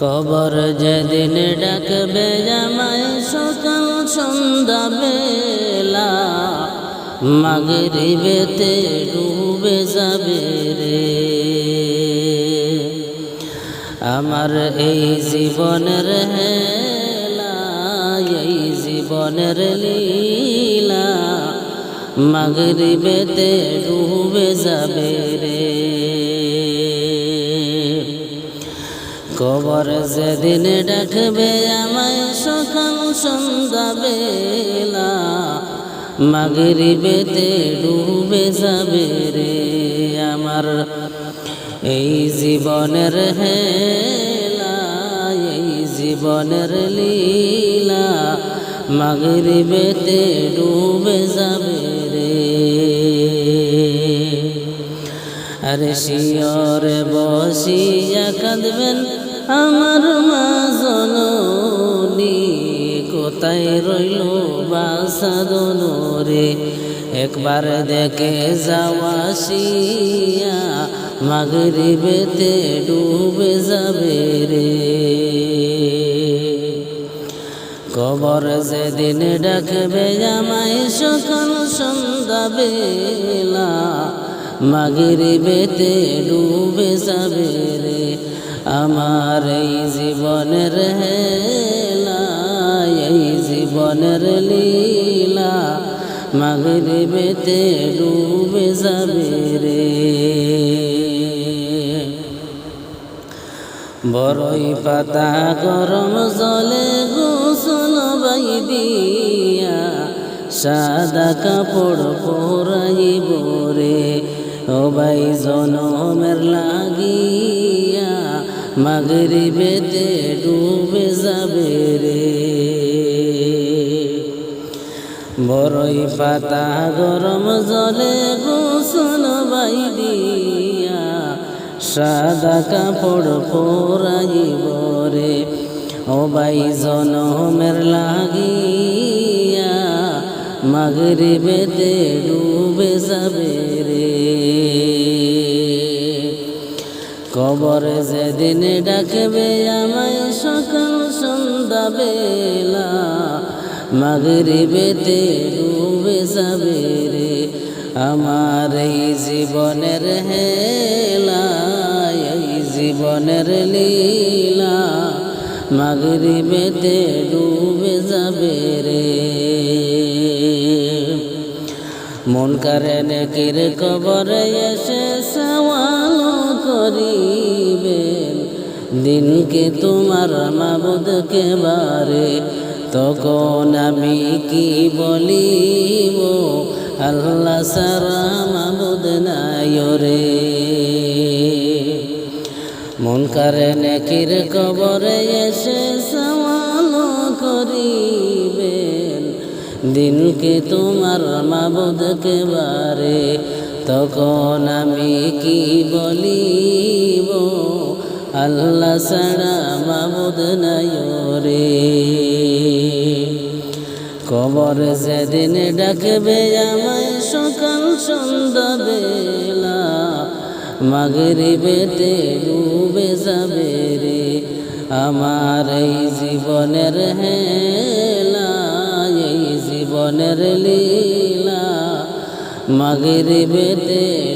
কবর যেদিন ডাকবে আমায় সকাল সন্ধ্যা বেলা, মাগরিবেতে ডুবে যাবে রে। আমার এই জীবনের হেলা, এই জীবনের লীলা, মাগরিবেতে ডুবে যাবে রে। কবর যেদিন ডাকবে আমায় সকাল সন্ধ্যা বেলা, মাগরিবেতে ডুবে যাবে রে আমার। এই জীবনের হেলা, এই জীবনের লীলা, মাগরিবেতে ডুবে যাবে রে। আরে শিয়রে বসিয়া কাঁদবেন আমার মা জননী, কোথায় রইল বাসাদন রে? একবার দেখে যাওয়া শিয়া মাগরিবেতে ডুবে যাবে রে। কবর যেদিন ডাকবে আমায় সকাল সন্ধ্যা বেলা মাগরিবেতে ডুবে যাবে রে। আমার এই জীবনের এই জীবনের লীলা, মাগরিবেতে ডুবে যাবে রে। বড়ই পাতা গরম জলে গোসল বাই দিয়া, সাদা কাপড় পরাইব রে। ও ভাই জনমের লাগিয়া মাগরিবেতে ডুবে যাবে রে। বড়ই পাতা গরম জলে গোসল বাই দিয়া সাদা কাপড় পরাইব রে। ও ভাই জনমের লাগিয়া, মাগরিবেতে ডুবে যাবে রে। কবর যেদিন ডাকবে আমায় সকাল সন্ধ্যা বেলা মাগরিবেতে ডুবে যাবে রে আমার এই জীবনের হেলা, এই জীবনের লীলা, মাগরিবেতে ডুবে যাবে রে। মন করে নেকির কবরে এসে সওয়াল করিবেন দিনকে তোমার মাবুদকে বারে, তখন আমি কি বলিব? আল্লাহ সারা মাবুদ নাই রে মন করে নেকির কবরে এসে সওয়াল করিবেন। দিনকে তোমার মাবুদকে বারে, তখন আমি কি বলিব? আল্লাহ ছাড়া মাবুদ নাই কবর যেদিন ডাকবে আমায় সকাল সন্ধ্যা বেলা, মাগরিবেতে ডুবে যাবে রে আমার এই জীবনের হেলা, এই জীবনের লীলা। মাগরিবেতে ডুবে যাবে